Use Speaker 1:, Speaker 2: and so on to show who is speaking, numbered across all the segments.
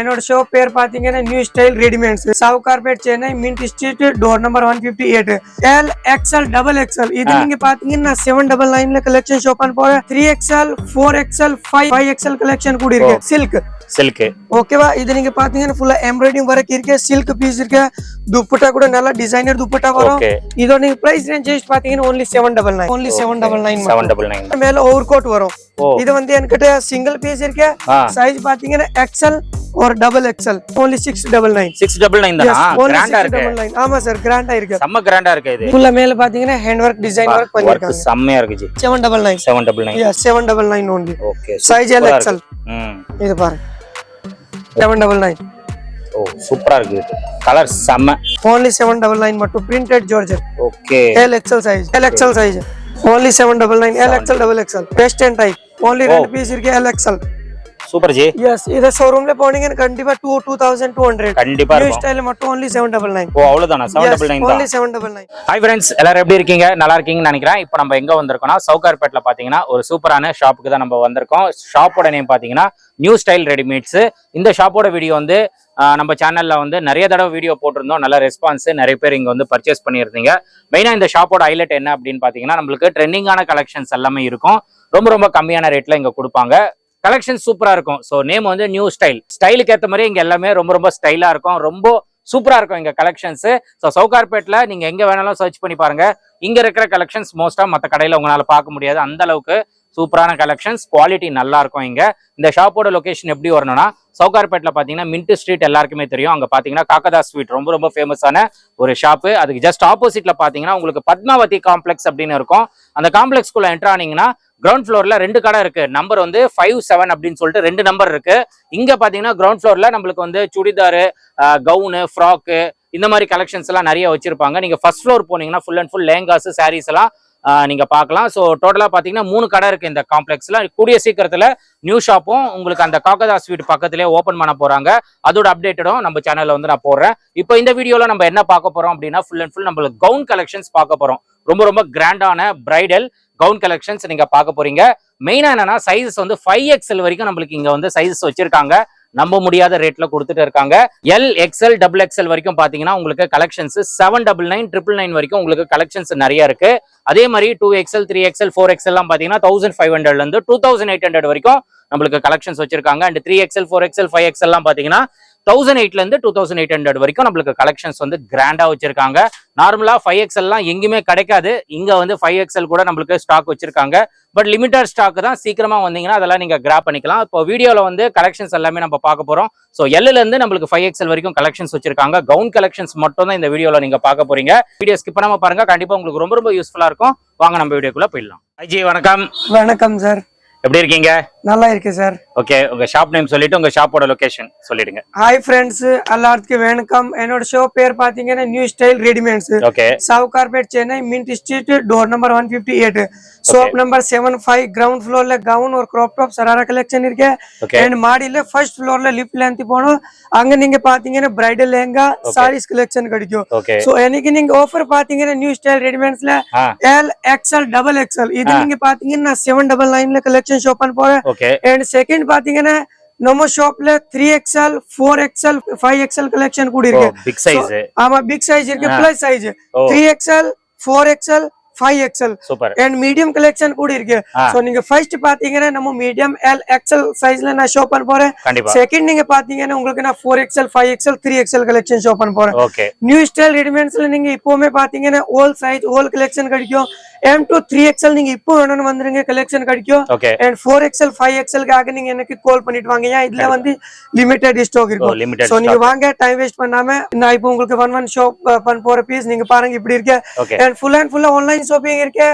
Speaker 1: என்னோட ஷோ பேர் பாத்தீங்கன்னா new style readymades Sowcarpet Chennai Mint street door number one fifty eight L XL double XL இது நீங்க பாத்தீங்கன்னா செவன் டபுள் நைன்ல கலெக்ஷன் ஷோ பண்ண போறேன் three XL four XL five five XL collection கூட இருக்கு சில்க்
Speaker 2: சில்க்
Speaker 1: ஓகேவா இது நீங்க பாத்தீங்கன்னா ஃபுல்லா எம்ப்ராய்டிங் ஒர்க் இருக்கு சில்க் பீஸ் இருக்கு துப்பட்டா கூட நல்லா டிசைனர் துப்பட்டா வரும் இதோட நீங்க பிரைஸ் ரேஞ்ச் பாத்தீங்கன்னா only seven double nine only seven double nine
Speaker 2: seven double nine
Speaker 1: மேல ஓவர் கோட் வரும் இது வந்து என்கிட்ட சிங்கிள் பீஸ் இருக்கு சைஸ் பாத்தீங்கன்னா எக்ஸல் ஒரு double XL only six double nine
Speaker 2: six double nine தான்
Speaker 1: ஆமா சார் கிராண்டா இருக்கு
Speaker 2: செம்ம கிராண்டா இருக்கு இது
Speaker 1: உள்ள மேல பாத்தீங்கன்னா ஹேண்ட் ஒர்க் டிசைன் ஒர்க் பண்ணிருக்காங்க
Speaker 2: செம்மையா இருக்கு ji
Speaker 1: seven double nine
Speaker 2: seven double nine
Speaker 1: seven double nine only
Speaker 2: okay
Speaker 1: size L
Speaker 2: XL
Speaker 1: இது பாருங்க செவன் டபுள் நைன்
Speaker 2: ஓ சூப்பரா இருக்கு கலர் செம்ம
Speaker 1: ஓன்லி செவன் டபுள் நைன் மட்டும் printed georgette
Speaker 2: okay
Speaker 1: L XL size L XL size Only 799 LXL, double XL. Best and type. Only 2 piece LXL.
Speaker 2: Super ji
Speaker 1: yes இத ஷோரூம்ல போனீங்க கண்டிப்பா 2 2200
Speaker 2: கண்டிப்பா
Speaker 1: நியூ ஸ்டைல் மட்டும் only 799
Speaker 2: ஓ அவ்வளவுதானா
Speaker 1: 799 only 799
Speaker 2: ஹாய் फ्रेंड्स எல்லாரும் எப்படி இருக்கீங்க நல்லா இருக்கீங்கன்னு நினைக்கிறேன் இப்போ நம்ம எங்க வந்திருக்கோம்னா சவுகார்பேட்ல பாத்தீங்கன்னா ஒரு சூப்பரான ஷாப்புக்கு தான் நம்ம வந்திருக்கோம் ஷாப்போட நேம் பாத்தீங்கன்னா நியூ ஸ்டைல் ரெடிமேட்ஸ் இந்த ஷாப்போட வீடியோ வந்து நம்ம சேனல்ல வந்து நிறைய தடவை வீடியோ போட்டிருந்தோம் நல்ல ரெஸ்பான்ஸ் நிறைய பேர் இங்க வந்து பர்ச்சேஸ் பண்ணியிருந்தீங்க மெயினா இந்த ஷாப்போட ஹைலைட் என்ன அப்படின்னு பாத்தீங்கன்னா நம்மளுக்கு ட்ரெண்டிங்கான கலெக்ஷன்ஸ் எல்லாமே இருக்கும் ரொம்ப ரொம்ப கம்மியான ரேட்ல இங்க கொடுப்பாங்க கலெக்ஷன் சூப்பரா இருக்கும் ஸோ நேம் வந்து நியூ ஸ்டைல் ஸ்டைலுக்கு ஏற்ற மாதிரி இங்க எல்லாமே ரொம்ப ரொம்ப ஸ்டைலா இருக்கும் ரொம்ப சூப்பரா இருக்கும் இங்க கலெக்ஷன்ஸ் ஸோ சவுகார்பேட்ல நீங்க எங்க வேணாலும் சர்ச் பண்ணி பாருங்க இங்க இருக்கிற கலெக்ஷன்ஸ் மோஸ்டா மற்ற கடையில உங்களால பார்க்க முடியாது அந்த அளவுக்கு சூப்பரான கலெக்ஷன்ஸ் குவாலிட்டி நல்லா இருக்கும் இங்க இந்த ஷாப்போட லொகேஷன் எப்படி வரணும்னா சவுகார்பேட்டில் பார்த்தீங்கன்னா மின்ட்டு ஸ்ட்ரீட் எல்லாருக்குமே தெரியும் அங்கே பார்த்தீங்கன்னா காக்கதா ஸ்வீட் ரொம்ப ரொம்ப ஃபேமஸான ஒரு ஷாப்பு அதுக்கு ஜஸ்ட் ஆப்போசிட்டில் பார்த்தீங்கன்னா உங்களுக்கு பத்மாவதி காம்ப்ளெக்ஸ் அப்படின்னு இருக்கும் அந்த காம்ப்ளெக்ஸ்குள்ளே என்ட்ரு ஆனீங்கன்னா கிரவுண்ட் ஃப்ளோரில் ரெண்டு கடை இருக்குது நம்பர் வந்து ஃபைவ் செவன் அப்படின்னு சொல்லிட்டு ரெண்டு நம்பர் இருக்குது இங்கே பார்த்தீங்கன்னா கிரவுண்ட் ஃப்ளோரில் நம்மளுக்கு வந்து சுடிதாரு கவுனு ஃப்ராக்கு இந்த மாதிரி கலெக்ஷன்ஸ் எல்லாம் நிறைய வச்சிருப்பாங்க நீங்க ஃபர்ஸ்ட் ஃப்ளோர் போனீங்கன்னா full and full lehengas saris எல்லாம் நீங்கள் பார்க்கலாம் ஸோ டோட்டலாக பார்த்தீங்கன்னா மூணு கடை இருக்குது இந்த காம்ப்ளெக்ஸில் கூடிய சீக்கிரத்தில் நியூ ஷாப்பும் உங்களுக்கு அந்த காக்கதா ஸ்வீட் பக்கத்திலே ஓப்பன் பண்ண போகிறாங்க அதோட அப்டேட்டடும் நம்ம சேனலில் வந்து நான் போடுறேன் இப்போ இந்த வீடியோவில் நம்ம என்ன பார்க்க போகிறோம் அப்படின்னா ஃபுல் அண்ட் ஃபுல் நம்மளுக்கு கவுன் கலெக்ஷன்ஸ் பார்க்க போகிறோம் ரொம்ப ரொம்ப கிராண்டான பிரைடல் கவுன் கலெக்ஷன்ஸ் நீங்க பார்க்க போறீங்க மெயினா என்னன்னா சைஸஸ் வந்து ஃபைவ் எக்ஸ்எல் வரைக்கும் நம்மளுக்கு இங்க வந்து சைஸஸ் வச்சிருக்காங்க நம்ப முடியாத ரேட்ல கொடுத்துட்டு இருக்காங்க எல் எக்ஸ்எல் டபுள் எக்ஸ்எல் வரைக்கும் பாத்தீங்கன்னா உங்களுக்கு collections seven double nine triple nine வரைக்கும் உங்களுக்கு கலெக்ஷன்ஸ் நிறைய இருக்கு அதே மாதிரி two XL three XL four X எல்லாம் பாத்தீங்கன்னா தௌசண்ட் ஃபைவ் ஹண்ட்ரட்ல இருந்து டூ தௌசண்ட் எயிட் ஹண்ட்ரட் வரைக்கும் நம்மளுக்கு கலெக்ஷன்ஸ் வச்சிருக்காங்க and three XL four XL five எக்ஸ்எல்லாம் பாத்தீங்கன்னா தௌசண்ட் எயிட்ல இருந்து டூ தௌசண்ட் எயிட் ஹண்ட்ரட் வரைக்கும் நம்மளுக்கு கலெக்ஷன்ஸ் வந்து கிராண்டா வச்சிருக்காங்க நார்மலா ஃபைவ் எக்ஸ்எல்லாம் எங்கேயுமே கிடைக்காது இங்க வந்து ஃபைவ் எக்ஸ்எல் கூட நம்மளுக்கு ஸ்டாக் வச்சிருக்காங்க பட் லிமிட்டட் ஸ்டாக் தான் சீக்கிரமா வந்தீங்கன்னா அதெல்லாம் நீங்க கிராப் பண்ணிக்கலாம் இப்போ வீடியோல வந்து கலெக்ஷன்ஸ் எல்லாமே நம்ம பார்க்க போறோம் ஸோ எல்லுல இருந்து நம்மளுக்கு ஃபைவ் எக்ஸ்எல் வரைக்கும் கலெக்ஷன்ஸ் வச்சிருக்காங்க கவுன் கலெக்ஷன்ஸ் மட்டும் தான் இந்த வீடியோல நீங்க பார்க்க போறீங்க வீடியோ ஸ்கிப் பண்ணாம பாருங்க கண்டிப்பா உங்களுக்கு ரொம்ப ரொம்ப யூஸ்ஃபுல்லா இருக்கும் வாங்க நம்ம வீடியோக்குள்ள போயிடலாம் ஐஜி வணக்கம்
Speaker 1: வணக்கம் சார்
Speaker 2: எப்படி இருக்கீங்க
Speaker 1: நல்லா இருக்கு சார்
Speaker 2: ஓகே உங்க ஷாப் நேம் சொல்லிட்டு உங்க ஷாப்போட லொகேஷன் சொல்லிடுங்க
Speaker 1: ஹாய் ஃப்ரெண்ட்ஸ் எல்லாத்துக்கும் வணக்கம் என்னோட ஷோ பேர் பாத்தீங்கன்னா new style readymades
Speaker 2: okay
Speaker 1: Sowcarpet Chennai mint street door number one shop number seven five ground floor
Speaker 2: gown
Speaker 1: और क्रॉपटॉप सरारा कलेक्शन अंड मिले फर्स्ट फ्लोर लिफ्ट लेंथ अगे पाती ब्राइडल लहंगा सारी
Speaker 2: कलेक्शन
Speaker 1: कॉफर पाती new style readymades L XL double
Speaker 2: XL
Speaker 1: पाती seven double nine collection shop and से पाती नमो shop three XL four
Speaker 2: XL
Speaker 1: five XL collection plus size three XL four XL five XL and medium collection கூட இருக்கு so நீங்க first பாத்தீங்கன்னா நம்ம medium L XL சைஸ்ல நான் ஷோ பண்ண போறேன் செகண்ட் நீங்க பாத்தீங்கன்னா உங்களுக்கு நான் four XL five XL three XL collection show பண்ண போறேன் நியூ ஸ்டைல் ரெடிமேட்ஸ்ல நீங்க இப்பவுமே பாத்தீங்கன்னா ஓல் சைஸ் ஓல் கலெக்ஷன் கிடைக்கும் எம் டூ த்ரீ எக்ஸ்எல் நீங்க இப்போ வேணும்னு வந்துருங்க கலெக்ஷன் கிடைக்கும் அண்ட் ஃபோர் எக்ஸ்எல் ஃபைவ் எக்ஸ்எல்காக நீங்க எனக்கு கால் பண்ணிட்டு வாங்க ஏன் இதுல வந்து லிமிடெட் ஸ்டாக் இருக்கும்
Speaker 2: ஸோ
Speaker 1: oh, நீங்க வாங்க டைம் வேஸ்ட் பண்ணாம நான் இப்போ உங்களுக்கு ஒன் ஒன் ஷாப் பண்ண போற பீஸ் நீங்க பாருங்க இப்படி இருக்க அண்ட் ஃபுல் அண்ட் ஃபுல்லா ஆன்லைன் ஷாப்பிங் இருக்கு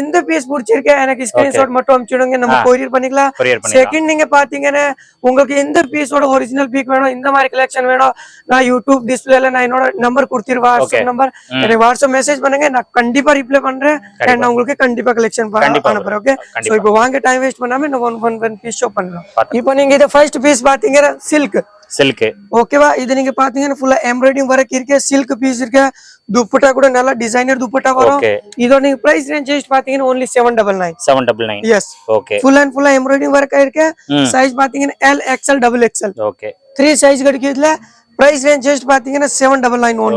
Speaker 1: இந்த பீஸ் பிடிச்சிருக்க எனக்கு ஸ்கிரீன்ஷாட் மட்டும் அனுப்பிச்சுடுங்க நம்ம கொரியர் பண்ணிக்கலாம் செகண்ட் நீங்க பாத்தீங்கன்னா உங்களுக்கு இந்த பீஸோட ஒரிஜினல் பீக் வேணும் இந்த மாதிரி கலெக்ஷன் வேணும் நான் யூடியூப் டிஸ்பிளேல நான் என்னோட நம்பர் கொடுத்துருவேன் நம்பர் எனக்கு வாட்ஸ்அப் மெசேஜ் பண்ணுங்க நான் கண்டிப்பா ரிப்ளை பண்றேன் நான் உங்களுக்கு கண்டிப்பா கலெக்ஷன் அனுப்புறேன் ஓகே சோ இப்போ வாங்க டைம் வேஸ்ட் பண்ணாம இன்னும் ஒன் ஒன் பீஸ் ஷோ பண்ணலாம் இப்போ நீங்க இதை ஃபர்ஸ்ட் பீஸ் பாத்தீங்கன்னா சில்க்
Speaker 2: சில்க்
Speaker 1: ஓகேவா இது நீங்க பாத்தீங்கன்னா ஃபுல்லா எம்ப்ராய்டிங் வரைக்கும் இருக்கு சில்க் பீஸ் இருக்கு துப்பட்டா கூட நல்லா டிசைனர் துப்பட்டா வரும் இதோ நீங்க பிரைஸ் ரேஞ்ச் பாத்தீங்கன்னா only seven double nine
Speaker 2: seven double nine
Speaker 1: yes
Speaker 2: okay
Speaker 1: embroidering work ஆயிருக்கு சைஸ் பாத்தீங்கன்னா L XL double XL three size கிடைக்கும் பிரைஸ் ரேஞ்ச் பாத்தீங்கன்னா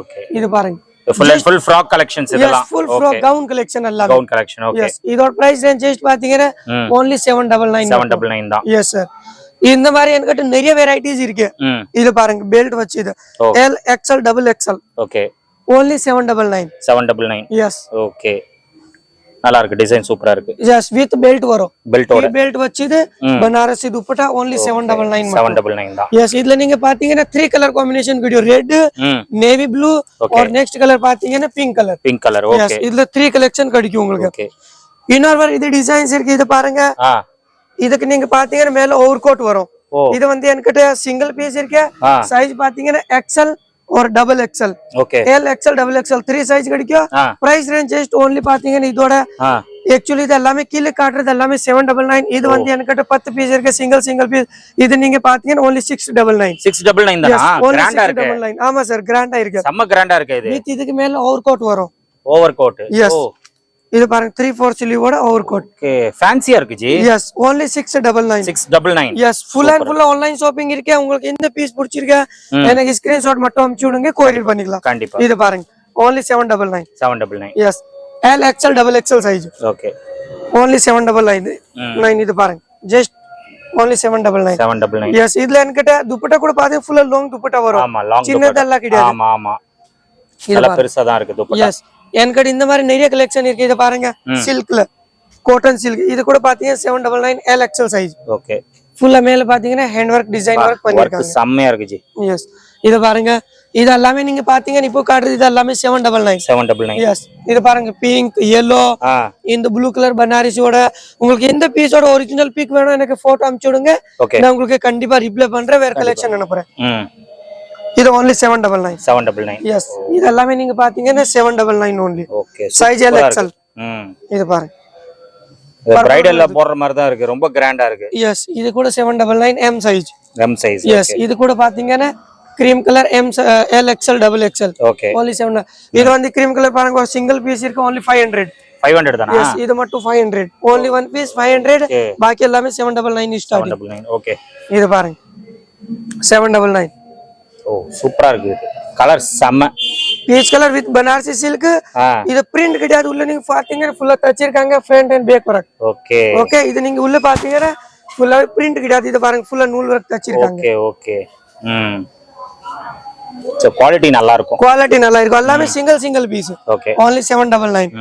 Speaker 2: ஓகே
Speaker 1: இது பாருங்க
Speaker 2: ஃபுல்
Speaker 1: கவுன் கலெக்ஷன் எல்லாம்
Speaker 2: கவுன் கலெக்ஷன் ஓகே
Speaker 1: எஸ் இதோட பிரைஸ் ரேஞ்ச் ஜஸ்ட் பாத்தீங்கன்னா
Speaker 2: only தான்
Speaker 1: இந்த மாதிரி என்கிட்ட நிறைய வெரைட்டிஸ் இருக்கு இது பாருங்க பெல்ட் வச்சு இது L XL double XL
Speaker 2: okay only 799 799
Speaker 1: yes
Speaker 2: okay நல்லா இருக்கு டிசைன் சூப்பரா இருக்கு
Speaker 1: எஸ் வித் பெல்ட் வரும்
Speaker 2: பெல்ட் வரும்
Speaker 1: பெல்ட் வச்சது பனாரசி துப்பட்டா
Speaker 2: only 799 799 தான்
Speaker 1: எஸ் இதுல நீங்க பாத்தீங்கன்னா 3 colour combination video レ
Speaker 2: ッド
Speaker 1: navy blue or next colour பாத்தீங்கன்னா pink colour
Speaker 2: pink colour okay yes
Speaker 1: இதுல 3 கலெக்ஷன் கிடைக்கும் உங்களுக்கு
Speaker 2: ஓகே
Speaker 1: இன்னொரு இது டிசைன்ஸ் இருக்கு இத பாருங்க
Speaker 2: ஆ
Speaker 1: இதுக்கு நீங்க பாத்தீங்கன்னா மேல ஓவர் கோட் வரும் இது வந்து என்கிட்ட சிங்கிள் பீஸ் இருக்கு சைஸ் பாத்தீங்கன்னா எக்ஸல் ஒரு double XL L XL double XL three size கிடைக்கும் பிரைஸ் ரேஞ்ச் ஜஸ்ட் ஓன்லி பாத்தீங்கன்னா இதோட ஆக்சுவலி இது எல்லாமே கீழே காட்டுறது எல்லாமே செவன் டபுள் நைன் இது வந்து எனக்கு பத்து பீஸ் இருக்கு சிங்கிள் சிங்கிள் பீஸ் இது நீங்க பாத்தீங்கன்னா only six double nine
Speaker 2: six double nine
Speaker 1: double nine ஆமா சார் கிராண்டா இருக்கு
Speaker 2: செம்ம கிராண்டா இருக்கு
Speaker 1: இதுக்கு மேல ஓவர் கோட் வரும்
Speaker 2: ஓவர் கோட் எஸ்
Speaker 1: இது பாருங்க த்ரீ ஃபோர் சில்லியோட ஓவர் கோட்
Speaker 2: ஓகே ஃபேன்சியா இருக்கு ji
Speaker 1: yes only six double nine
Speaker 2: six double nine
Speaker 1: yes full and ஃபுல்லா ஆன்லைன் ஷாப்பிங் இருக்கு உங்களுக்கு எந்த பீஸ்
Speaker 2: பிடிச்சிருக்கேன்
Speaker 1: எனக்கு ஸ்கிரீன்ஷாட் மட்டும் அமுச்சு விடுங்க கோரியர் பண்ணிக்கலாம்
Speaker 2: கண்டிப்பா
Speaker 1: இது பாருங்க only seven double nine
Speaker 2: seven double nine
Speaker 1: yes L XL double XL size
Speaker 2: okay
Speaker 1: only seven double nine nine இது பாருங்க just only seven double nine
Speaker 2: seven double nine
Speaker 1: yes இதுல என்கிட்ட துப்பட்டா கூட பாத்தீங்கன்னா ஃபுல்லா லாங் துப்பட்டா வரும் சின்னதெல்லாம் கிடையாது
Speaker 2: ஆமா ஆமா பெருசா தான் இருக்கு
Speaker 1: எஸ் என்கிட்ட இந்த மாதிரி நிறைய கலெக்ஷன் இருக்கு இதை பாருங்க சில்க்ல காட்டன் சில்க் இது கூட பாத்தீங்கன்னா seven double nine L size
Speaker 2: okay
Speaker 1: ஃபுல்லா மேல பாத்தீங்கன்னா ஹேண்ட் ஒர்க் டிசைன் ஒர்க் பண்ணிருக்காங்க
Speaker 2: செம்மையா இருக்கு ஜி
Speaker 1: எஸ் இத பாருங்க இது எல்லாமே நீங்க பாத்தீங்கன்னா இப்போ காட்டுறது இது எல்லாமே seven double nine
Speaker 2: seven double nine
Speaker 1: yes இது பாருங்க பிங்க்
Speaker 2: எல்லோ
Speaker 1: இந்த ப்ளூ கலர் பனாரிஸோட உங்களுக்கு எந்த பீஸோட ஒரிஜினல் பீக் வேணும் எனக்கு போட்டோ அனுப்பிச்சு விடுங்க நான் உங்களுக்கு கண்டிப்பா ரிப்ளை பண்றேன் வேற கலெக்ஷன் அனுப்புறேன் இது only seven double nine
Speaker 2: seven double nine
Speaker 1: yes இது எல்லாமே நீங்க பாத்தீங்கன்னா seven double nine only
Speaker 2: okay
Speaker 1: size L இது பாருங்க
Speaker 2: போடுற மாதிரி தான் இருக்கு ரொம்ப கிராண்டா இருக்கு
Speaker 1: எஸ் இது கூட seven double nine M size yes இது கூட பாத்தீங்கன்னா colour M L double XL
Speaker 2: okay
Speaker 1: only seven இது வந்து கலர் பாருங்க ஒரு சிங்கிள் பீஸ் இருக்கு ஃபைவ் ஹண்ட்ரட்
Speaker 2: ஃபைவ் ஹண்ட்ரட்
Speaker 1: இது மட்டும் five hundred one piece five hundred பாக்கி எல்லாமே செவன் டபுள் நைன்
Speaker 2: ஓகே
Speaker 1: இது பாருங்க செவன் டபுள் நைன்
Speaker 2: ஓ சூப்பரா இருக்கு கலர் செம்ம
Speaker 1: peach colour with Banarasi silk இது பிரிண்ட் கிடையாது உள்ள நீங்க பாத்தீங்கன்னா ஃபுல்லா இருக்காங்க front and back work
Speaker 2: okay
Speaker 1: okay இது நீங்க உள்ள பாத்தீங்கன்னா ஃபுல்லா பிரிண்ட் கிடையாது இது பாருங்க ஃபுல்லா நூல் தச்சி இருக்காங்க
Speaker 2: ஓகே ஓகே ம் குவாலிட்டி நல்லா இருக்கும்
Speaker 1: குவாலிட்டி நல்லா இருக்கும் எல்லாமே single single piece
Speaker 2: okay
Speaker 1: only seven double nine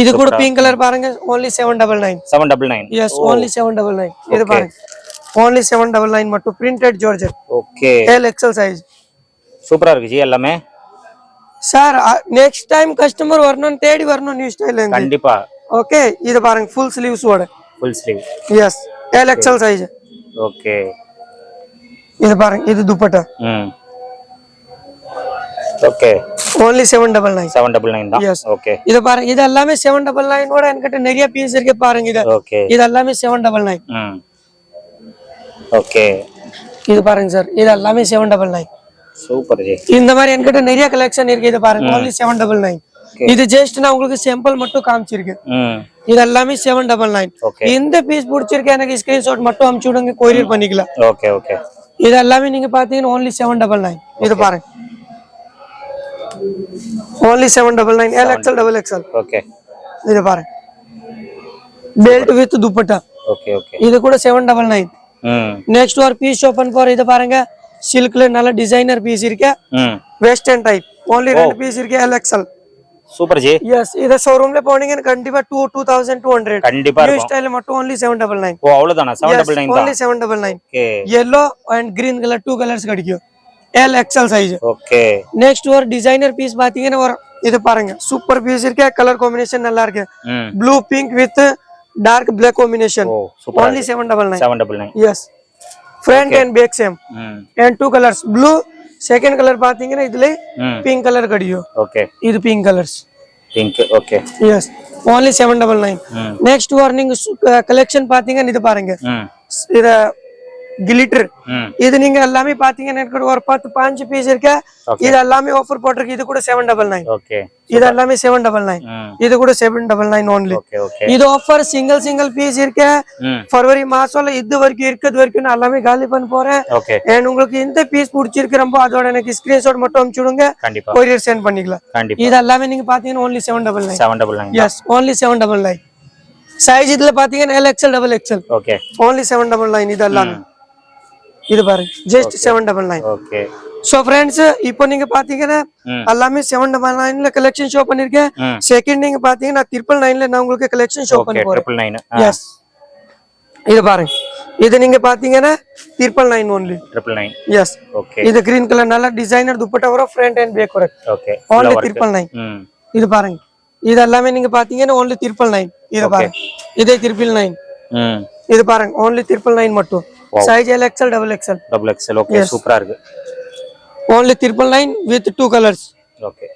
Speaker 1: இது கூட பிங்க் கலர் பாருங்க only seven double nine
Speaker 2: seven double nine
Speaker 1: yes only seven double nine இது பாருங்க ஓன்லி செவன் டபுள் நைன் மட்டும் printed georgette
Speaker 2: okay
Speaker 1: XL size
Speaker 2: சூப்பரா இருக்கு G எல்லாமே
Speaker 1: sir next time customer வரணும் தேடி வரணும் நியூ ஸ்டைல்
Speaker 2: கண்டிப்பா
Speaker 1: ஓகே இது பாருங்க ஃபுல் ஸ்லீவ்ஸ் ஓட
Speaker 2: full sleeve
Speaker 1: yes L XL size
Speaker 2: okay
Speaker 1: இது பாருங்க இது dupatta
Speaker 2: hmm okay
Speaker 1: only seven double nine
Speaker 2: seven double nine okay
Speaker 1: இது பாருங்க இது எல்லாமே செவன் டபுள் என்கிட்ட நிறைய பீஸ் இருக்கு பாருங்க இது
Speaker 2: ஓகே
Speaker 1: இது எல்லாமே 799 டபுள் நைன்
Speaker 2: ஓகே
Speaker 1: இது பாருங்க சார் இது எல்லாமே செவன் டபுள் நைன்
Speaker 2: சூப்பர்
Speaker 1: இந்த மாதிரி என்கிட்ட நிறைய கலெக்ஷன் இருக்கு இது பாருங்க ஒன்லி செவன் டபுள் நைன் இது ஜஸ்ட் நான் உங்களுக்கு சிம்பிள் மட்டும் காமிச்சிருக்கேன் இது எல்லாமே செவன் டபுள் நைன் இந்த பீஸ் பிடிச்சிருக்கேன் எனக்கு ஸ்கிரீன்ஷாட் மட்டும் அமுச்சு விடுங்க கொரியர் பண்ணிக்கலாம்
Speaker 2: ஓகே ஓகே
Speaker 1: இது எல்லாமே நீங்க பாத்தீங்கன்னா ஒன்லி செவன் டபுள் நைன் இது பாருங்க only seven double nine L XL double XL
Speaker 2: okay
Speaker 1: இது பாருங்க belt with dupatta
Speaker 2: okay okay
Speaker 1: இது கூட செவன் டபுள் நைன் நெக்ஸ்ட் ஒரு பீஸ் ஓபன் போற இது பாருங்க சில்க்ல நல்ல டிசைனர் பீஸ் இருக்கு வெஸ்டர்ன் டைப் ஓன்லி ரெண்டு பீஸ் இருக்கு L XL
Speaker 2: super G
Speaker 1: S இத ஷோரூம்ல போனீங்க கண்டிப்பா 2 2200
Speaker 2: கண்டிப்பா
Speaker 1: நியூ ஸ்டைல் மட்டும் only 799
Speaker 2: ஓ அவ்வளவுதானா 799 தான்
Speaker 1: only
Speaker 2: 799
Speaker 1: yellow and green color two colors கிடைக்கும் L XL size
Speaker 2: okay
Speaker 1: next ஒரு டிசைனர் பீஸ் பாத்தீங்கன்னா ஒரு இது பாருங்க சூப்பர் பீஸ் இருக்கு கலர் காம்பினேஷன் நல்லா இருக்கு blue pink with dark black combination.
Speaker 2: Oh, super.
Speaker 1: Only seven double nine.
Speaker 2: Seven double nine.
Speaker 1: Yes. Front okay. and back
Speaker 2: same.
Speaker 1: Mm. And two colors. Blue. Second colour பாத்தீங்கன்னா இதுல pink colour கடியோ
Speaker 2: okay
Speaker 1: இது pink colours
Speaker 2: pink okay
Speaker 1: yes only seven double nine next warning collection பாத்தீங்கன்னா இது பாருங்க இத glitter இது நீங்க எல்லாமே பாத்தீங்கன்னா ஒரு பத்து பாஞ்சு பீஸ் இருக்கு இது எல்லாமே ஆஃபர் போட்டிருக்கு இது கூட செவன் டபுள் நைன் இது எல்லாமே செவன் டபுள் நைன் இது கூட செவன் டபுள் நைன் ஓன்லி இது ஆஃபர் சிங்கிள் சிங்கிள் பீஸ் இருக்கு பர்வரி மாசம்ல இது வரைக்கும் இருக்கிறது வரைக்கும் நான் எல்லாமே காலி பண்ண போறேன் அண்ட் உங்களுக்கு இந்த பீஸ் பிடிச்சிருக்கு ரொம்ப அதோட எனக்கு ஸ்கிரீன்ஷாட் மட்டும் அனுப்பிச்சுடுங்க கொரியர் சென்ட் பண்ணிக்கலாம் இது எல்லாமே நீங்க பாத்தீங்கன்னா only seven double nine
Speaker 2: double nine
Speaker 1: yes only seven double nine size இதுல பாத்தீங்கன்னா L XL double XL
Speaker 2: okay
Speaker 1: only seven double nine இது எல்லாமே இது பாருங்க just seven double nine so friends இப்போ நீங்க பாத்தீங்கன்னா எல்லாமே செவன் டபுள் நைன்ல கலெக்ஷன் ஷோ பண்ணிருக்கேன் செகண்ட் நீங்க பாத்தீங்கன்னா ட்ரிபிள் நைன்ல நான் உங்களுக்கு கலெக்ஷன் ஷோ பண்ணி போறேன் எஸ் இது பாருங்க இது நீங்க பாத்தீங்கன்னா triple nine only
Speaker 2: triple nine
Speaker 1: yes
Speaker 2: okay
Speaker 1: இது கிரீன் கலர் நல்ல டிசைனர் துப்பட்டா வரும் ஃப்ரண்ட் அண்ட் பேக் வரும்
Speaker 2: ஓகே
Speaker 1: ஓன்லி ட்ரிபிள் நைன் இது பாருங்க இது எல்லாமே நீங்க பாத்தீங்கன்னா ஒன்லி ட்ரிபிள் நைன் இது பாருங்க இதே ட்ரிபிள் நைன் இது பாருங்க ஒன்லி ட்ரிபிள் நைன் மட்டும் size L XL double XL
Speaker 2: double XL okay சூப்பரா இருக்கு
Speaker 1: only triple nine with two colours
Speaker 2: okay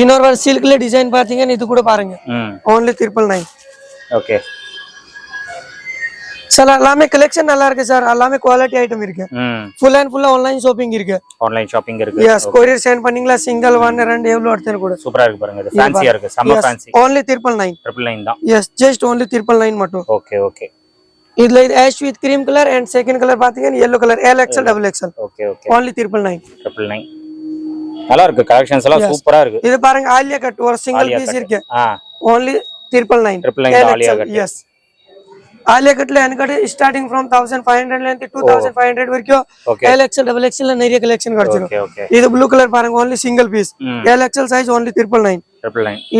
Speaker 1: இன்னொரு ஒரு சில்க்ல டிசைன் பாத்தீங்கன்னா இது கூட பாருங்க only triple nine
Speaker 2: okay
Speaker 1: sir எல்லாமே கலெக்ஷன் நல்லா இருக்கு சார் எல்லாமே குவாலிட்டி ஐட்டம் இருக்கு ஃபுல் அண்ட் ஃபுல்லா ஆன்லைன் ஷாப்பிங் இருக்கு
Speaker 2: ஆன்லைன் ஷாப்பிங் இருக்கு
Speaker 1: எஸ் கொரியர் சென்ட் பண்ணீங்களா சிங்கிள் ஒன் ரெண்டு எவ்வளவு எடுத்து கூட
Speaker 2: சூப்பரா இருக்கு பாருங்க இது ஃபேன்சியா இருக்கு செம ஃபேன்சி
Speaker 1: ஓன்லி
Speaker 2: 399 399 தான்
Speaker 1: எஸ் ஜஸ்ட் ஓன்லி 399 மட்டும்
Speaker 2: ஓகே ஓகே
Speaker 1: இதுல இது ash with cream colour and second colour பாத்தீங்கன்னா yellow colour L XL double XL
Speaker 2: okay okay
Speaker 1: only triple nine
Speaker 2: triple nine நல்லா இருக்கு கலெக்ஷன்ஸ் எல்லாம் சூப்பரா இருக்கு
Speaker 1: இது பாருங்க ஆலியா கட் ஒரு சிங்கிள் பீஸ் இருக்கு only triple nine
Speaker 2: triple nine Alia cut
Speaker 1: yes அதுலேக்கட்ல என்கிட்ட ஸ்டார்டிங் ஃப்ரம் தௌசண்ட் ஃபைவ் ஹண்ட்ரட்லேருந்து டூ தௌசண்ட் ஃபைவ் ஹண்ட்ரட் வரைக்கும் ஏழு எக்ஸல் டபுள் எக்ஸல் நிறைய கலெக்ஷன்
Speaker 2: கிடைச்சிடும்
Speaker 1: இது ப்ளூ கலர் பாருங்க ஒன்லி சிங்கிள் பீஸ் ஏழு XL size only triple nine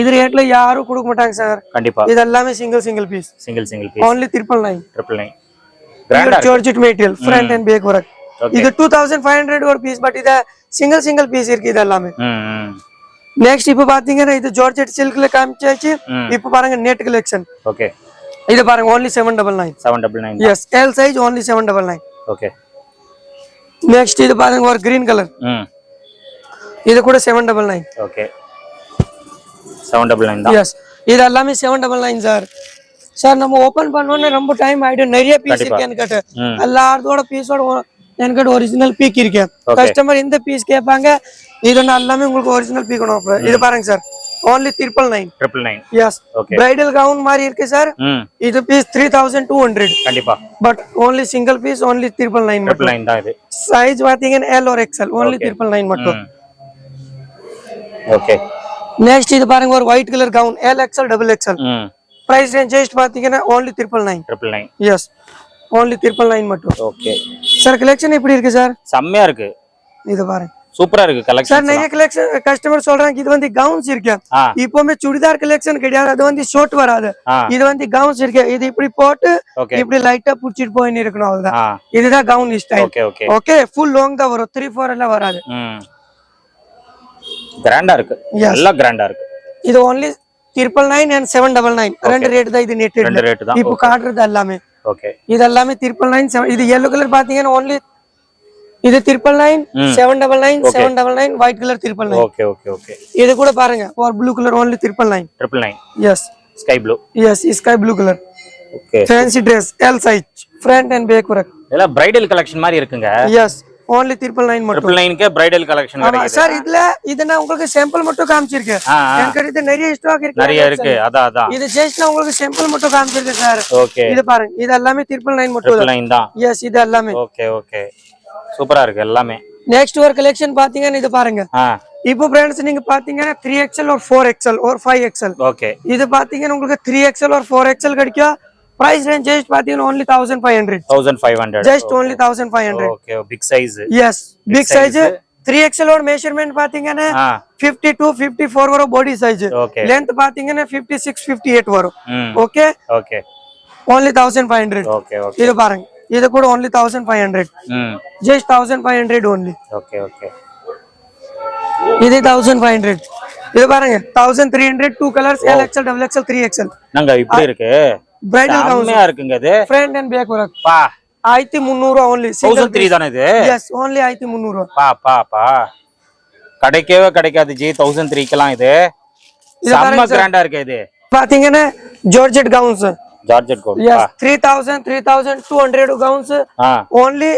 Speaker 1: இது ரேட்ல யாரும் கொடுக்க மாட்டாங்க சார்
Speaker 2: கண்டிப்பா
Speaker 1: இது எல்லாமே single single piece
Speaker 2: single single piece
Speaker 1: only triple nine
Speaker 2: triple nine
Speaker 1: georgette material front and back work இது டூ தௌசண்ட் ஃபைவ் ஹண்ட்ரட் ஒரு பீஸ் பட் இதை சிங்கிள் சிங்கிள் பீஸ் இருக்கு இது எல்லாமே
Speaker 2: நெக்ஸ்ட் mm,
Speaker 1: mm. இப்ப பாத்தீங்கன்னா இது ஜார்ஜெட் சில்க்ல காமிச்சாச்சு
Speaker 2: mm.
Speaker 1: இப்ப பாருங்க நெட் கலெக்ஷன்
Speaker 2: ஓகே
Speaker 1: இது பாருங்க only seven double nine
Speaker 2: seven double nine
Speaker 1: yes L size only seven double nine
Speaker 2: okay
Speaker 1: next இது பாருங்க ஒரு கிரீன் கலர் இது கூட seven double nine
Speaker 2: okay seven double nine
Speaker 1: yes இது எல்லாமே seven double nine sir sir நம்ம open பண்ணோன்னே ரொம்ப டைம் ஆயிடும் நிறைய பீஸ் இருக்கு
Speaker 2: கேட்ட
Speaker 1: எல்லாத்தோட பீஸோட கேட்ட ஒரிஜினல் பீக்
Speaker 2: இருக்கேன்
Speaker 1: கஸ்டமர் இந்த பீஸ் கேட்பாங்க இதுன்னா எல்லாமே உங்களுக்கு ஒரிஜினல் பீக் இது பாருங்க sir only triple nine
Speaker 2: triple nine
Speaker 1: yes bridal gown மாதிரி இருக்கு சார் இது piece three thousand two hundred
Speaker 2: கண்டிப்பா
Speaker 1: but only single piece only triple nine மட்டும்
Speaker 2: நைன் தான் இது
Speaker 1: சைஸ் பார்த்தீங்கன்னா எல் ஒரு எக்ஸ்எல் ஓன்லி ட்ரிபிள் நைன் மட்டும்
Speaker 2: ஓகே
Speaker 1: நெக்ஸ்ட் இது பாருங்க ஒரு white colour gown L XL double
Speaker 2: XL
Speaker 1: price range just பாத்தீங்கன்னா only triple nine
Speaker 2: triple nine
Speaker 1: yes only triple nine மட்டும்
Speaker 2: ஓகே
Speaker 1: சார் கலெக்ஷன் எப்படி இருக்கு சார்
Speaker 2: செம்மையா இருக்கு
Speaker 1: இது பாருங்க
Speaker 2: சூப்பரா இருக்கு கலெக்ஷன்
Speaker 1: நிறைய கலெக்ஷன் கஸ்டமர் சொல்றாங்க இது வந்து கவுன்ஸ் இருக்கு இப்பவுமே சுடிதார் கலெக்ஷன் கிடையாது அது வந்து ஷார்ட் வராது இது வந்து கவுன்ஸ் இருக்கு இது இப்படி போட்டு இப்படி லைட்டா புடிச்சிட்டு போயின்னு இருக்கணும் அவ்வளவுதான் இதுதான் gown style
Speaker 2: okay
Speaker 1: full long தான் வரும் த்ரீ ஃபோர் எல்லாம் வராது
Speaker 2: கிராண்டா இருக்கு எல்லாம் கிராண்டா இருக்கு
Speaker 1: இது only triple nine and seven double nine ரெண்டு ரேட் தான் இது நெட் இப்போ காட்டுறது எல்லாமே
Speaker 2: ஓகே
Speaker 1: இது எல்லாமே ட்ரிபிள் நைன் செவன் இது எல்லோ கலர் பாத்தீங்கன்னா ஒன்லி இது triple nine seven double nine seven double nine white colour triple nine
Speaker 2: okay okay
Speaker 1: இது கூட பாருங்க ஒரு blue colour only triple nine
Speaker 2: triple nine
Speaker 1: yes
Speaker 2: sky blue
Speaker 1: yes sky blue colour
Speaker 2: okay
Speaker 1: fancy dress L size front and back வர
Speaker 2: இதெல்லாம் bridal collection மாதிரி இருக்குங்க
Speaker 1: yes only triple nine மட்டும்
Speaker 2: triple நைனுக்கு பிரைடல் கலெக்ஷன் கிடைக்குது
Speaker 1: sir இதுல இது நான் உங்களுக்கு சாம்பிள் மட்டும் காமிச்சிருக்கேன் எனக்கு இது நிறைய ஸ்டாக் இருக்கு
Speaker 2: நிறைய இருக்கு அத அத
Speaker 1: இது ஜஸ்ட் நான் உங்களுக்கு சாம்பிள் மட்டும் காமிச்சிருக்கேன் சார்
Speaker 2: ஓகே
Speaker 1: இது பாருங்க இது எல்லாமே திருப்பல் நைன் மட்டும்
Speaker 2: ட்ரிபிள் நைன் தான்
Speaker 1: எஸ் இது எல்லாமே
Speaker 2: ஓகே ஓகே சூப்பரா இருக்கு எல்லாமே
Speaker 1: நெக்ஸ்ட் ஒரு கலெக்ஷன் பாத்தீங்கன்னா இது பாருங்க இப்போ பிராண்ட்ஸ் நீங்க பாத்தீங்கன்னா த்ரீ எக்ஸ்எல் ஒரு ஃபோர் எக்ஸ்எல் ஒரு ஃபைவ் எக்ஸ்எல்
Speaker 2: ஓகே
Speaker 1: இது பாத்தீங்கன்னா உங்களுக்கு த்ரீ எக்ஸ்எல் ஒரு ஃபோர் எக்ஸ்எல் கிடைக்கும் பிரைஸ் ரேஞ்ச் ஜஸ்ட் பாத்தீங்கன்னா only thousand hundred
Speaker 2: 1500 1500
Speaker 1: just only 1500
Speaker 2: okay big size
Speaker 1: yes big size three 3XL ஓட மெஷர்மெண்ட் பாத்தீங்கன்னா டூ 52 ஃபோர் வரும் பாடி சைஸ் லெந்த் பாத்தீங்கன்னா 56 58 வரும் okay
Speaker 2: okay
Speaker 1: only 1500
Speaker 2: okay okay
Speaker 1: இது பாருங்க இது கூட only thousand five hundred just thousand five hundred only
Speaker 2: okay okay
Speaker 1: இது தௌசண்ட் ఫைவ் ஹண்ட்ரட் இது பாருங்க thousand three hundred two colours L XL double XL three XL
Speaker 2: நாங்க இப்படி இருக்கு
Speaker 1: பிரைடல்
Speaker 2: கவுன்ஸா இருக்குங்க இது
Speaker 1: ஃப்ரண்ட் அண்ட் பேக் வரும்
Speaker 2: பா
Speaker 1: ஆயிரத்தி முந்நூறு ஓன்லி
Speaker 2: தௌசண்ட் த்ரீ தானே இது
Speaker 1: எஸ் ஓன்லி ஆயிரத்தி முந்நூறு
Speaker 2: பா பா பா கிடைக்கவே கிடைக்காது ஜி தௌசண்ட் த்ரீக்கெல்லாம் இது செம்ம கிராண்டா இருக்கு இது
Speaker 1: பாத்தீங்கன்னா georgette gowns
Speaker 2: georgette gold
Speaker 1: yes 3000 3200
Speaker 2: gowns
Speaker 1: only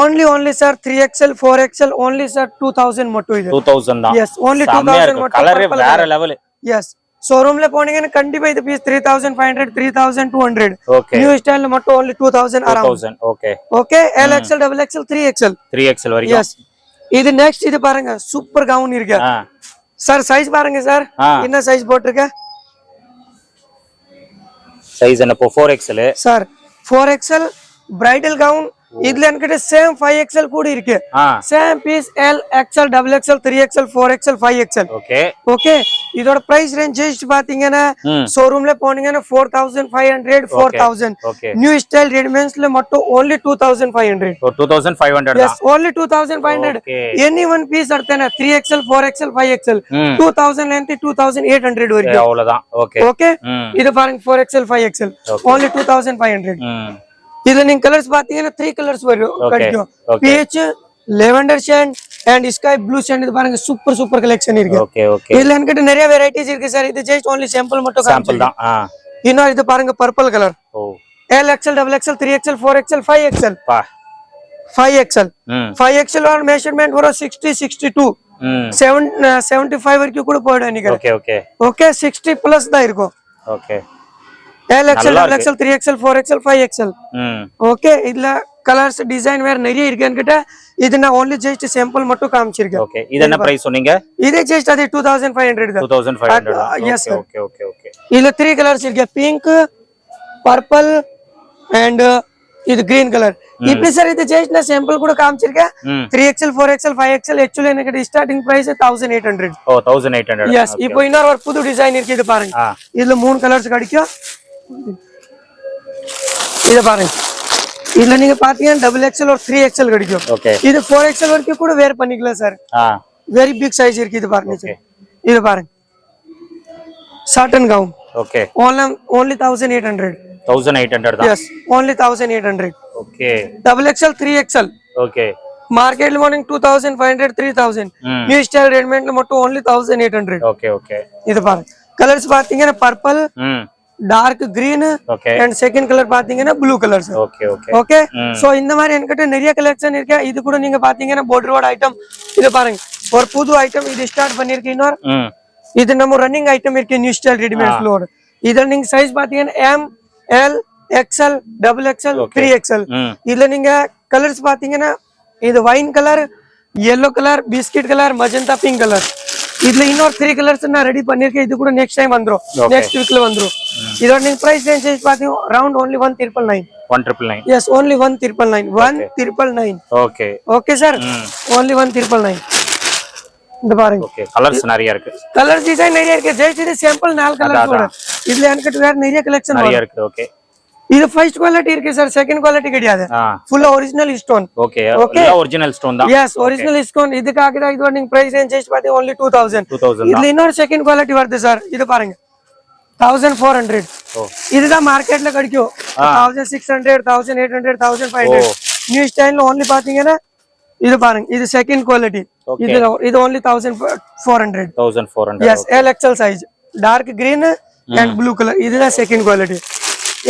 Speaker 1: only only sir 3xl 4xl only sir 2000 மட்டும் இது
Speaker 2: 2000 தான்
Speaker 1: yes only 2000 மட்டும்
Speaker 2: கலரே வேற லெவல்
Speaker 1: yes ஷோரூம்ல போனீங்கன்னா கண்டிப்பா இது piece three thousand five hundred three thousand two hundred new style மட்டும் only two thousand around
Speaker 2: okay
Speaker 1: okay L XL double XL three XL
Speaker 2: three XL வரைக்கும்
Speaker 1: எஸ் இது நெக்ஸ்ட் இது பாருங்க சூப்பர் கவுன் இருக்கு சார் சைஸ் பாருங்க sir என்ன size
Speaker 2: போட்டிருக்கேன் X L
Speaker 1: sir X L bridal gown இதுல என்கிட்ட சேம் ஃபைவ் எக்ஸல் கூட இருக்கு same piece L XL double XL three XL four XL five XL
Speaker 2: okay
Speaker 1: இதோட பிரைஸ் ரேஞ்ச் பாத்தீங்கன்னா ஷோரூம்ல போனீங்கன்னா four thousand five hundred four thousand new style ரெடிமேட்ஸ்ல மட்டும் only two thousand five hundred
Speaker 2: two thousand five hundred
Speaker 1: yes only two thousand
Speaker 2: five
Speaker 1: hundred any one piece எடுத்தேன்னா three XL four XL five
Speaker 2: XL
Speaker 1: two thousand ninety two thousand eight hundred வரைக்கும்
Speaker 2: அவ்வளவுதான் okay okay
Speaker 1: இது பாருங்க four XL five XL only two thousand five hundred இதுல நீங்க colours பாத்தீங்கன்னா three colours வரும் கிடைக்கும் peach lavender shade and sky blue shade இது பாருங்க சூப்பர் சூப்பர் கலெக்ஷன் இருக்கு இதுல என்கிட்ட நிறைய வெரைட்டிஸ் இருக்கு சார் இது ஜஸ்ட் ஒன்லி சாம்பிள் மட்டும்
Speaker 2: சாம்பிள் தான்
Speaker 1: இன்னும் இது பாருங்க purple colour L XL double XL three XL four XL five
Speaker 2: XL
Speaker 1: five
Speaker 2: XL
Speaker 1: five XL measurement வரும் sixty sixty two seven seventy five வரைக்கும் கூட போயிடும்
Speaker 2: ஓகே
Speaker 1: சிக்ஸ்டி பிளஸ் தான் இருக்கும்
Speaker 2: okay
Speaker 1: L
Speaker 2: XL
Speaker 1: double XL three XL four XL five
Speaker 2: XL
Speaker 1: okay இதுல colours design வேற நிறைய இருக்குன்னு இது நான் ஒன்லி ஜஸ்ட் சாம்பிள் மட்டும் காமிச்சிருக்கேன்
Speaker 2: ஓகே இது என்ன பிரைஸ் சொன்னீங்க
Speaker 1: இது ஜஸ்ட் அது 2500 2500 எஸ்
Speaker 2: ஓகே ஓகே ஓகே
Speaker 1: இதுல த்ரீ கலர்ஸ் இருக்கு pink purple and green colour Yippee sir ಇದು ಸ್ಯಾಂಪಲ್
Speaker 2: ಕೂಡ
Speaker 1: ಕಾಮ್ಚಿರ್ಕೆ three XL four XL five XL actually ಏನಕ್ಕೆ starting price thousand eight
Speaker 2: hundred thousand eight hundred
Speaker 1: yes இப்போ இன்னொரு புது டிசைன் இருக்கு இது பாருங்க இதுல மூணு கலர்ஸ் கிடைக்கும் இதை பாருங்க இதுல நீங்க பாத்தீங்கன்னா டபுள் எக்ஸ்எல் ஒரு த்ரீ எக்ஸ்எல் கிடைக்கும் இது ஃபோர் எக்ஸ்எல் வரைக்கும் கூட வேர் பண்ணிக்கலாம் சார் வெரி பிக் சைஸ் இருக்கு இது பாருங்க இது பாருங்க satin gown
Speaker 2: okay
Speaker 1: only only
Speaker 2: 1800 1800 தான்
Speaker 1: yes only 1800
Speaker 2: okay
Speaker 1: double XL 3 XL
Speaker 2: okay
Speaker 1: market లో మనకి 2500
Speaker 2: 3000
Speaker 1: நியூ ஸ்டைல் ரெடிமேட்ல மட்டும் ஓன்லி 1800
Speaker 2: ஓகே ஓகே
Speaker 1: இது பாருங்க கலர்ஸ் பாத்தீங்கன்னா purple dark green and second colour பாத்தீங்கன்னா ப்ளூ கலர் ஓகே சோ இந்த மாதிரி என்கிட்ட நிறைய கலெக்ஷன் இருக்கு இது கூட நீங்க பாத்தீங்கன்னா போர்டரோட ஐட்டம் இது பாருங்க ஒரு புது ஐட்டம் இது ஸ்டார்ட் பண்ணிருக்கு இன்னொரு
Speaker 2: hmm.
Speaker 1: இது நம்ம ரன்னிங் ஐட்டம் இருக்கு நியூ ஸ்டைல் ரெடிமேட் ஃப்ளோர் இதுல நீங்க சைஸ் பாத்தீங்கன்னா M L XL double XL three XL இதுல நீங்க கலர்ஸ் பாத்தீங்கன்னா இது wine colour yellow colour biscuit colour magenta pink colour இதுல இன்னொரு த்ரீ கலர்ஸ் நான் ரெடி பண்ணிருக்கேன் இது கூட நெக்ஸ்ட் டைம் வந்துரும் நெக்ஸ்ட் வீக்ல வந்துரும் இதோட நீங்க பிரைஸ் ரேஞ்ச் பாத்தீங்கன்னா round only one triple nine
Speaker 2: one triple nine
Speaker 1: yes only one triple nine one triple nine
Speaker 2: okay
Speaker 1: okay sir only one triple nine இந்த பாருங்க
Speaker 2: ஓகே கலர்ஸ் நிறைய இருக்கு
Speaker 1: கலர் டிசைன் நிறைய இருக்கு ஜெயிச்சது சாம்பிள் நாலு கலர் இதுல எனக்கு வேற நிறைய கலெக்ஷன்
Speaker 2: நிறைய இருக்கு ஓகே
Speaker 1: இது ஃபர்ஸ்ட் குவாலிட்டி இருக்கு சார் செகண்ட் குவாலிட்டி கிடையாது ஃபுல்லா original stone
Speaker 2: okay okay original stone தான்
Speaker 1: எஸ் ஒரிஜினல் ஸ்டோன் இதுக்காக தான் இதோட நீங்க பிரைஸ் ரேஞ்ச் பாத்தீங்க ஒன்லி 2000
Speaker 2: 2000
Speaker 1: இதுல இன்னொரு செகண்ட் குவாலிட்டி வருது சார் இது பாருங்க 1400 இதுதான் மார்க்கெட்ல கிடைக்கும் 1600 1800 1500 நியூ ஸ்டைல்ல ஒன்லி பாத்தீங்கன்னா இது பாருங்க இது செகண்ட் குவாலிட்டி இது இது only 1400
Speaker 2: 1400
Speaker 1: S L XL size dark green and blue colour இதுதான் செகண்ட் குவாலிட்டி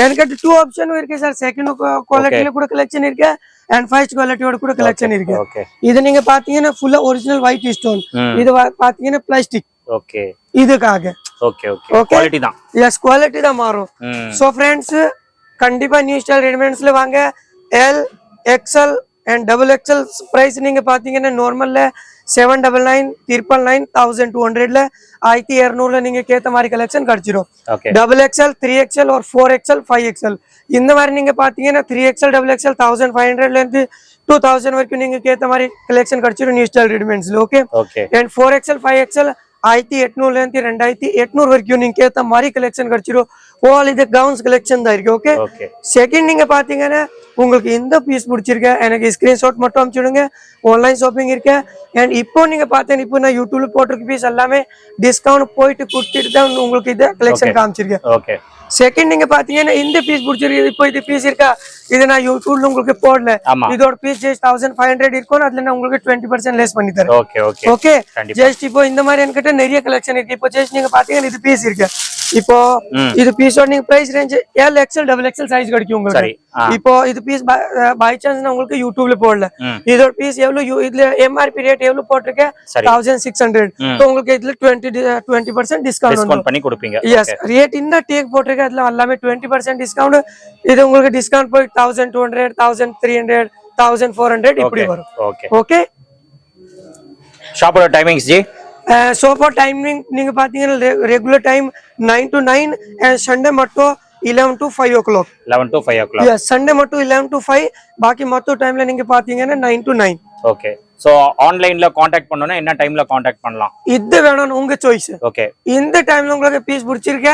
Speaker 1: என்கிட்ட டூ ஆப்ஷனும் இருக்கு சார் செகண்ட் குவாலிட்டியில கூட கலெக்ஷன் இருக்கு அண்ட் ஃபர்ஸ்ட் குவாலிட்டியோட கூட கலெக்ஷன் இருக்கு இது நீங்க பாத்தீங்கன்னா ஃபுல்லா ஒரிஜினல் ஒயிட் ஸ்டோன் இது பாத்தீங்கன்னா பிளாஸ்டிக்
Speaker 2: ஓகே
Speaker 1: இதுக்காக
Speaker 2: ஓகே ஓகே குவாலிட்டி தான்
Speaker 1: எஸ் குவாலிட்டி தான் மாறும் சோ ஃப்ரெண்ட்ஸ் கண்டிப்பா நியூ ஸ்டைல் ரெடிமேட்ஸ்ல வாங்க L XL and double XL price நீங்கள் பார்த்தீங்கன்னா நார்மலில் seven double nine triple nine thousand two ஹண்ட்ரட்ல ஆயிரத்தி இரநூறுல நீங்கள் கேத்த மாதிரி கலெக்ஷன்
Speaker 2: கிடைச்சிடும்
Speaker 1: டபுள் எக்ஸல் த்ரீ எக்ஸல் ஒரு ஃபோர் எக்ஸல் ஃபைவ் எக்ஸல் இந்த மாதிரி நீங்கள் பார்த்தீங்கன்னா three XL double XL thousand five ஹண்ட்ரட்லேருந்து டூ தௌசண்ட் வரைக்கும் நீங்கள் கேத்த மாதிரி கலெக்ஷன் கிடைச்சிடும் new style ரெடிமெண்ட்ஸில் okay and four XL five XL ஆயிரத்தி எட்நூறுலேருந்து ரெண்டாயிரத்தி எட்நூறு வரைக்கும் நீங்கள் ஏற்ற மாதிரி கலெக்ஷன் கிடச்சிடும் ஓல் இது கவுன்ஸ் கலெக்ஷன் தான் இருக்கு ஓகே செகண்ட் நீங்கள் பார்த்தீங்கன்னா உங்களுக்கு இந்த பீஸ் பிடிச்சிருக்கேன் எனக்கு ஸ்க்ரீன்ஷாட் மட்டும் அனுப்பிச்சுடுங்க ஆன்லைன் ஷாப்பிங் இருக்கேன் அண்ட் இப்போ நீங்கள் பார்த்தீங்கன்னா இப்போ நான் யூடியூப்ல போட்டிருக்க பீஸ் எல்லாமே டிஸ்கவுண்ட் போயிட்டு கொடுத்துட்டு தான் உங்களுக்கு இதை கலெக்ஷன் காமிச்சிருக்கேன்
Speaker 2: ஓகே
Speaker 1: செகண்ட் நீங்க பாத்தீங்கன்னா இந்த பீஸ் பிடிச்சிருக்கு இப்போ இது பீஸ் இருக்கா இது நான் யூடியூப்ல உங்களுக்கு போடல இதோட piece just thousand five hundred இருக்கும் அதுல நான் உங்களுக்கு டுவெண்ட்டி பர்சன்ட் லெஸ் பண்ணி தரேன் ஓகே ஜஸ்ட் இப்போ இந்த மாதிரி என்கிட்ட நிறைய கலெக்ஷன் இருக்கு இப்போ ஜஸ்ட் நீங்க பாத்தீங்கன்னா இது பீஸ் இருக்கு இப்போ ಇದು ಪೀಸ್ நீங்க price range L XL double XL size கிடைக்கும் உங்களுக்கு இப்போ இது பீஸ் பை சான்ஸ் நான் உங்களுக்கு யூடியூப்ல போடல இதோட பீஸ் எவ்வளவு இதுல எம்ஆர்பி ரேட் எவ்வளவு போட்டிருக்கேன் தௌசண்ட் சிக்ஸ் ஹண்ட்ரட் உங்களுக்கு இதுல டுவெண்ட்டி டுவெண்ட்டி பர்சன்ட் டிஸ்கவுண்ட்
Speaker 2: பண்ணி கொடுப்பீங்க
Speaker 1: எஸ் ரேட் இந்த டேக் போட்டிருக்கேன் அதுல எல்லாமே டுவெண்ட்டி பர்சன்ட் டிஸ்கவுண்ட் இது உங்களுக்கு டிஸ்கவுண்ட் போய் thousand two hundred thousand three hundred thousand four hundred இப்படி வரும்
Speaker 2: ஓகே
Speaker 1: ஓகே
Speaker 2: ஷாப்போட டைமிங்ஸ் ஜி
Speaker 1: சோஃபா டைமிங் நீங்கள் பார்த்தீங்கன்னா regular time nine to nine and Sunday மட்டும் eleven to five o'clock
Speaker 2: eleven to five o'clock
Speaker 1: Sunday மட்டும் இலவன் டு ஃபைவ் பாக்கி மொத்த டைம்ல நீங்க பாத்தீங்கன்னா nine to nine
Speaker 2: okay so ஆன்லைன்ல காண்டாக்ட் பண்ணனும் என்ன டைம்ல காண்டாக்ட் பண்ணலாம்
Speaker 1: இது வேணும் உங்க சாய்ஸ்
Speaker 2: ஓகே
Speaker 1: இந்த டைம்ல உங்களுக்கு பீஸ் பிடிச்சிருக்க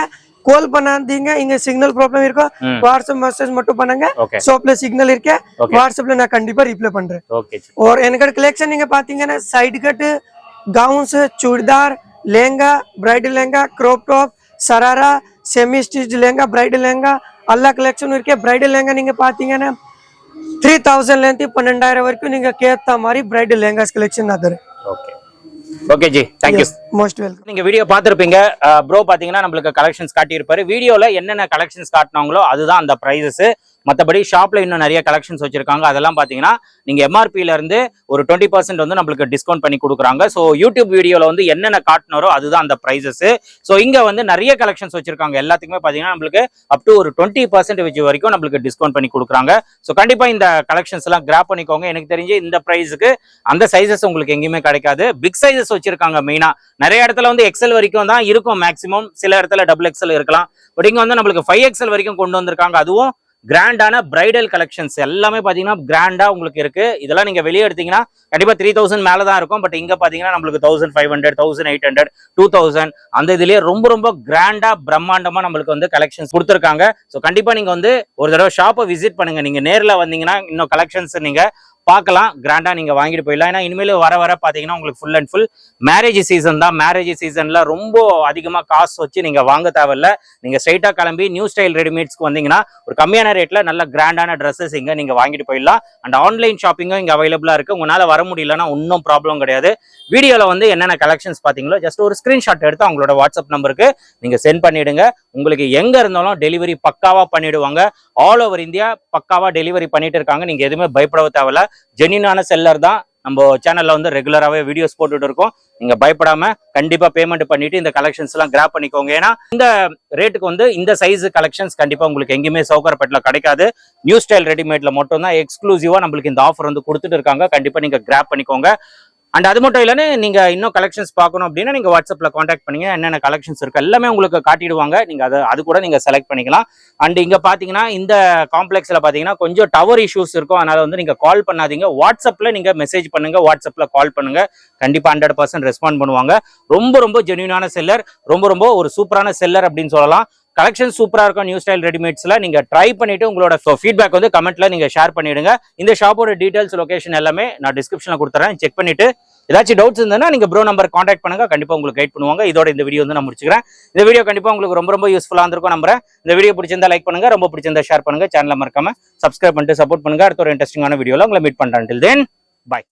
Speaker 1: கால் பண்ணாதீங்க இங்க சிக்னல் ப்ராப்ளம் இருக்கும் வாட்ஸ்அப் மெசேஜ் மட்டும் பண்ணுங்க ஷாப்ல சிக்னல்
Speaker 2: இருக்கேன்
Speaker 1: வாட்ஸ்அப்ல நான் கண்டிப்பா ரிப்ளை பண்றேன்
Speaker 2: ஓகே
Speaker 1: ஒரு எனக்கு கலெக்ஷன் நீங்க பாத்தீங்கன்னா side cut gowns churidar lehenga bridal lehenga crop top sharara semi stitch lehenga bridal lehenga எல்லா கலெக்ஷனும் இருக்கே பிரைடல் லேங்கா நீங்க பாத்தீங்கன்னா த்ரீ தௌசண்ட்லேருந்து பன்னெண்டாயிரம் வரைக்கும் நீங்கள் கேத்த மாதிரி பிரைடல் லேங்காஸ் கலெக்ஷன் அது
Speaker 2: okay okay ji thank you
Speaker 1: most welcome
Speaker 2: நீங்கள் வீடியோ பார்த்துருப்பீங்க ப்ரோ பார்த்தீங்கன்னா நம்மளுக்கு கலெக்ஷன்ஸ் காட்டியிருப்பாரு வீடியோவில் என்னென்ன கலெக்ஷன்ஸ் காட்டினாங்களோ அதுதான் அந்த ப்ரைஸஸ் மற்றபடி ஷாப்பில் இன்னும் நிறைய கலெக்ஷன்ஸ் வச்சுருக்காங்க அதெல்லாம் பார்த்தீங்கன்னா நீங்கள் எம்ஆர்பியிலேருந்து ஒரு டுவெண்ட்டி பர்சன்ட் வந்து நம்மளுக்கு டிஸ்கவுண்ட் பண்ணி கொடுக்குறாங்க ஸோ யூடியூப் வீடியோவில் வந்து என்னென்ன காட்டினாரோ அதுதான் அந்த ப்ரைஸஸ் ஸோ இங்கே வந்து நிறைய கலெக்ஷன்ஸ் வச்சுருக்காங்க எல்லாத்துக்குமே பார்த்தீங்கன்னா நம்மளுக்கு அப் ஒரு டுவெண்ட்டி பர்சன்டேஜ் வரைக்கும் நம்மளுக்கு டிஸ்கவுண்ட் பண்ணி கொடுக்குறாங்க ஸோ கண்டிப்பாக இந்த கலெக்ஷன்ஸ் எல்லாம் கிராப் பண்ணிக்கோங்க எனக்கு தெரிஞ்சு இந்த ப்ரைஸுக்கு அந்த சைஸஸ் உங்களுக்கு எங்கேயுமே கிடைக்காது பிக் சைஸஸ் வச்சிருக்காங்க மெயினாக நிறைய இடத்துல வந்து எக்ஸல் வரைக்கும் தான் இருக்கும் மேக்ஸிமம் சில இடத்துல டபுள் எக்ஸல் இருக்கலாம் பட் இங்கே வந்து நம்மளுக்கு ஃபைவ் எக்ஸல் வரைக்கும் கொண்டு வந்திருக்காங்க அதுவும் கிராண்டான பிரைடல் கலெக்ஷன்ஸ் எல்லாமே பார்த்தீங்கன்னா கிராண்டாக உங்களுக்கு இருக்கு இதெல்லாம் நீங்கள் வெளியே எடுத்தீங்கன்னா கண்டிப்பாக த்ரீ தௌசண்ட் மேலே தான் இருக்கும் பட் இங்கே பார்த்தீங்கன்னா நம்மளுக்கு thousand five hundred thousand eight hundred two thousand அந்த இதுலேயே ரொம்ப ரொம்ப கிராண்டாக பிரம்மாண்டமாக நம்மளுக்கு வந்து கலெக்ஷன்ஸ் கொடுத்துருக்காங்க ஸோ கண்டிப்பாக நீங்கள் வந்து ஒரு தடவை ஷாப்பை விசிட் பண்ணுங்கள் நீங்கள் நேரில் வந்தீங்கன்னா இன்னும் கலெக்ஷன்ஸ் நீங்கள் பார்க்கலாம் கிராண்டா நீங்கள் வாங்கிட்டு போயிடலாம் ஏன்னா இனிமேல் வர வர பாத்தீங்கன்னா உங்களுக்கு full and full marriage season தான் மேரேஜ் சீசனில் ரொம்ப அதிகமாக காசு வச்சு நீங்கள் வாங்க தேவையில்ல நீங்கள் ஸ்ட்ரைட்டா கிளம்பி நியூ ஸ்டைல் ரெடிமேட்ஸ்க்கு வந்தீங்கன்னா ஒரு கம்மியான ரேட்டில் நல்ல கிராண்டான ட்ரெஸ்ஸஸ் இங்கே நீங்கள் வாங்கிட்டு போயிடலாம் அண்ட் ஆன்லைன் ஷாப்பிங்கும் இங்கே அவைலபிளாக இருக்குது உங்களால் வர முடியலன்னா ஒன்றும் ப்ராப்ளம் கிடையாது வீடியோவில் வந்து என்னென்ன கலெக்ஷன்ஸ் பார்த்தீங்களோ ஜஸ்ட் ஒரு ஸ்கிரீன்ஷாட் எடுத்து அவங்களோட வாட்ஸ்அப் நம்பருக்கு நீங்கள் சென்ட் பண்ணிவிடுங்க உங்களுக்கு எங்கே இருந்தாலும் டெலிவரி பக்காவாக பண்ணிவிடுவாங்க ஆல் ஓவர் இந்தியா பக்காவாக டெலிவரி பண்ணிட்டு இருக்காங்க நீங்கள் எதுவுமே பயப்பட தேவையில்ல ஜென்யூனான செல்லர் தான் நம்ம சேனலில் வந்து ரெகுலராகவே வீடியோஸ் போட்டுட்டு இருக்கோம் நீங்கள் பயப்படாமல் கண்டிப்பாக பேமெண்ட் பண்ணிட்டு இந்த கலெக்ஷன்ஸ்லாம் கிராப் பண்ணிக்கோங்க ஏன்னா இந்த ரேட்டுக்கு வந்து இந்த சைஸ் கலெக்ஷன்ஸ் கண்டிப்பாக உங்களுக்கு எங்கேயுமே சௌகரப்பேட்டில் கிடைக்காது நியூ ஸ்டைல் ரெடிமேடில் மட்டும்தான் எக்ஸ்க்ளூசிவாக நம்மளுக்கு இந்த ஆஃபர் வந்து கொடுத்துட்டு இருக்காங்க கண்டிப்பாக நீங்கள் கிராப் பண்ணிக்கோங்க அண்ட் அது மட்டும் இல்லைன்னு நீங்கள் இன்னும் கலெக்ஷன்ஸ் பார்க்கணும் அப்படின்னா நீங்கள் வாட்ஸ்அப்பில் காண்டாக்ட் பண்ணுங்கள் என்னென்ன கலெக்ஷன்ஸ் இருக்குது எல்லாமே உங்களுக்கு காட்டிடுவாங்க நீங்கள் அதை அது கூட நீங்கள் செலக்ட் பண்ணிக்கலாம் அண்ட் இங்கே பார்த்தீங்கன்னா இந்த காம்ப்ளெக்ஸில் பார்த்தீங்கன்னா கொஞ்சம் டவர் இஷ்யூஸ் இருக்கும் அதனால் வந்து நீங்கள் கால் பண்ணாதீங்க வாட்ஸ்அப்பில் நீங்கள் மெசேஜ் பண்ணுங்கள் வாட்ஸ்அப்பில் கால் பண்ணுங்கள் கண்டிப்பாக ஹண்ட்ரட் பர்சன்ட் ரெஸ்பாண்ட் பண்ணுவாங்க ரொம்ப ரொம்ப ஜென்யூனான செல்லர் ரொம்ப ரொம்ப ஒரு சூப்பரான செல்லர் அப்படின்னு சொல்லலாம் கலெக்ஷன் சூப்பராக இருக்கும் நியூ ஸ்டைல் ரெடிமேட்ஸில் நீங்கள் ட்ரை பண்ணிவிட்டு உங்களோட ஃபீட்பேக் வந்து கமெண்ட்டில் நீங்கள் ஷேர் பண்ணிவிடுங்க இந்த ஷாப்போட டீட்டெயில்ஸ் லொக்கேஷன் எல்லாமே நான் டிஸ்கிரிப்ஷனில் கொடுத்துறேன் செக் பண்ணிவிட்டு ஏதாச்சும் டவுட்ஸ் இருந்ததுன்னா நீங்கள் ப்ரோ நம்பர் காண்டாக்ட் பண்ணுங்க கண்டிப்பாக உங்களுக்கு கைட் பண்ணுவாங்க இதோட இந்த வீடியோ வந்து நான் முடிச்சுக்கிறேன் இந்த வீடியோ கண்டிப்பாக உங்களுக்கு ரொம்ப ரொம்ப யூஸ்ஃபுல்லாக இருந்திருக்கும் நம்புறேன் இந்த வீடியோ பிடிச்சிருந்தா லைக் பண்ணுங்க ரொம்ப பிடிச்சிருந்தா ஷேர் பண்ணுங்க சேனலில் மறக்காம சப்ஸ்கிரைப் பண்ணிட்டு சப்போர்ட் பண்ணுங்க அடுத்த ஒரு இன்ட்ரெஸ்டிங்கான வீடியோவில் உங்களை மீட் பண்ணுறேன் டில் தென் பாய்